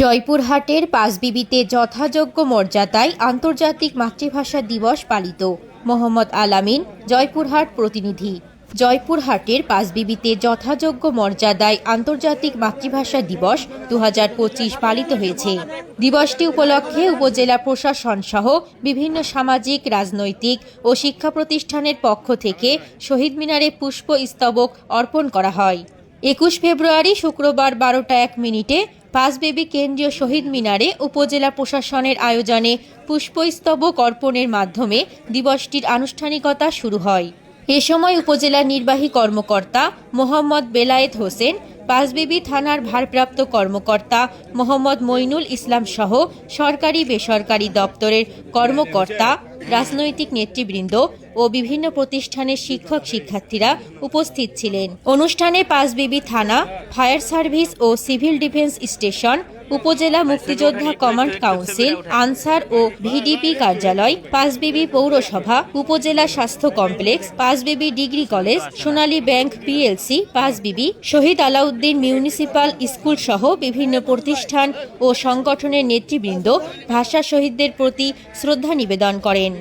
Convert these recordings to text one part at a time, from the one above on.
জয়পুরহাটের পাঁচবিবিতে যথাযোগ্য মর্যাদায় আন্তর্জাতিক মাতৃভাষা দিবস পালিত। মোহাম্মদ আলামিন, জয়পুরহাট প্রতিনিধি। জয়পুরহাটের পাঁচবিবিতে যথাযোগ্য মর্যাদায় আন্তর্জাতিক মাতৃভাষা দিবস দু হাজার পঁচিশ পালিত হয়েছে। দিবসটি উপলক্ষে উপজেলা প্রশাসন সহ বিভিন্ন সামাজিক, রাজনৈতিক ও শিক্ষা প্রতিষ্ঠানের পক্ষ থেকে শহীদ মিনারে পুষ্প স্তবক অর্পণ করা হয়। একুশ ফেব্রুয়ারি শুক্রবার বারোটা এক মিনিটে পাঁচবেবী কেন্দ্রীয় শহীদ মিনারে উপজেলা প্রশাসনের আয়োজনে পুষ্পস্তবক অর্পণের মাধ্যমে দিবসটির আনুষ্ঠানিকতা শুরু হয়। এ সময় উপজেলা নির্বাহী কর্মকর্তা মোহাম্মদ বেলায়েত হোসেন, পাঁচবিবি থানার ভারপ্রাপ্ত কর্মকর্তা মোহাম্মদ মইনুল ইসলাম সহ সরকারি বেসরকারি দপ্তরের কর্মকর্তা রাজনৈতিক নেতৃবৃন্দ ও বিভিন্ন প্রতিষ্ঠানের শিক্ষক শিক্ষার্থীরা উপস্থিত ছিলেন। অনুষ্ঠানে পাঁচবিবি থানা, ফায়ার সার্ভিস ও সিভিল ডিফেন্স স্টেশন, উপজেলা মুক্তিযোদ্ধা কমান্ড কাউন্সিল, আনসার ও ভিডিপি কার্যালয়, পাঁচবিবি পৌরসভা, উপজেলা স্বাস্থ্য complex, Panchbibi degree college, Sonali bank PLC, Panchbibi Shahid Alauddin municipal school সহ বিভিন্ন প্রতিষ্ঠান ও সংগঠনের নেতৃবৃন্দ ভাষা শহীদদের প্রতি শ্রদ্ধা নিবেদন করেন।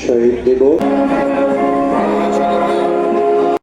শহীদ দিবস